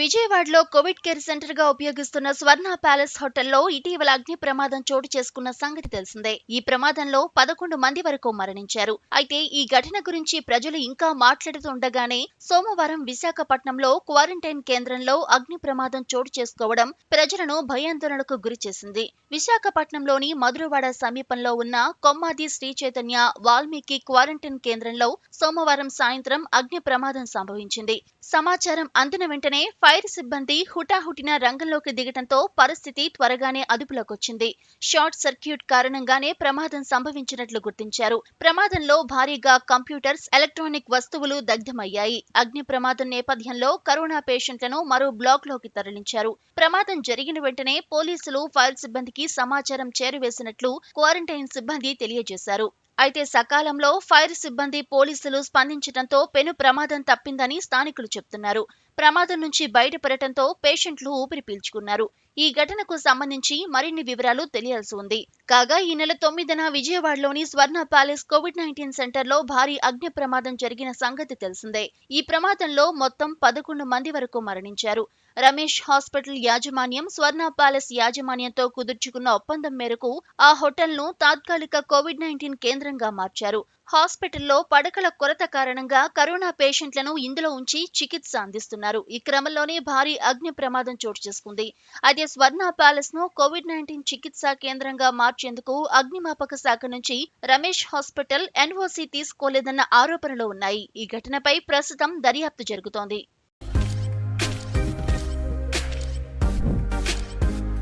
విజయవాడలో Covid care సెంటర్గా ఉపయోగిస్తున్న స్వర్ణ palace హోటల్లో ఇటీవల అగ్ని ప్రమాదం చోటు చేసుకున్న సంగతి తెలిసిందే. ఈ ప్రమాదంలో పదకొండు మంది వరకు మరణించారు. అయితే ఈ ఘటన గురించి ప్రజలు ఇంకా మాట్లాడుతుండగానే సోమవారం విశాఖపట్నంలో క్వారంటైన్ కేంద్రంలో అగ్ని ప్రమాదం చోటు చేసుకోవడం ప్రజలను భయాందోళనకు గురిచేసింది విశాఖపట్నంలోని మధురవాడ సమీపంలో ఉన్న కొమ్మాది శ్రీ చైతన్య వాల్మీకి క్వారంటైన్ కేంద్రంలో సోమవారం సాయంత్రం అగ్ని ప్రమాదం సంభవించింది. సమాచారం అందిన వెంటనే ఫైర్ సిబ్బంది హుటాహుటిన రంగంలోకి దిగటంతో పరిస్థితి త్వరగానే అదుపులోకొచ్చింది. షార్ట్ సర్క్యూట్ కారణంగానే ప్రమాదం సంభవించినట్లు గుర్తించారు. ప్రమాదంలో భారీగా కంప్యూటర్స్ ఎలక్ట్రానిక్ వస్తువులు దగ్ధమయ్యాయి. అగ్ని ప్రమాదం నేపథ్యంలో కరోనా పేషెంట్లను మరో బ్లాక్లోకి తరలించారు. ప్రమాదం జరిగిన వెంటనే పోలీసులు ఫైర్ సిబ్బందికి సమాచారం చేరువేసినట్లు క్వారంటైన్ సిబ్బంది తెలియజేశారు. అయితే సకాలంలో ఫైర్ సిబ్బంది పోలీసులు స్పందించడంతో పెను ప్రమాదం తప్పిందని స్థానికులు చెబుతున్నారు ప్రమాదం నుంచి బయటపడటంతో పేషెంట్లు ఊపిరి పీల్చుకున్నారు. ఈ ఘటనకు సంబంధించి మరిన్ని వివరాలు తెలియాల్సి ఉంది. కాగా ఈ నెల తొమ్మిదిన విజయవాడలోని స్వర్ణ ప్యాలెస్ కోవిడ్ నైన్టీన్ సెంటర్లో భారీ అగ్ని ప్రమాదం జరిగిన సంగతి తెలిసిందే. ఈ ప్రమాదంలో మొత్తం పదకొండు మంది వరకు మరణించారు. రమేష్ హాస్పిటల్ యాజమాన్యం స్వర్ణ ప్యాలెస్ యాజమాన్యంతో కుదుర్చుకున్న ఒప్పందం మేరకు ఆ హోటల్ను తాత్కాలిక కోవిడ్ నైన్టీన్ కేంద్రంగా మార్చారు. హాస్పిటల్లో పడకల కొరత కారణంగా కరోనా పేషెంట్లను ఇందులో ఉంచి చికిత్స అందిస్తున్నారు. ఈ క్రమంలోనే భారీ అగ్ని ప్రమాదం చోటు చేసుకుంది. అయితే స్వర్ణ ప్యాలెస్ను కోవిడ్ నైన్టీన్ చికిత్సా కేంద్రంగా మార్చేందుకు అగ్నిమాపక శాఖ నుంచి రమేష్ హాస్పిటల్ ఎన్ఓసి తీసుకోలేదన్న ఆరోపణలు ఉన్నాయి. ఈ ఘటనపై ప్రస్తుతం దర్యాప్తు జరుగుతోంది.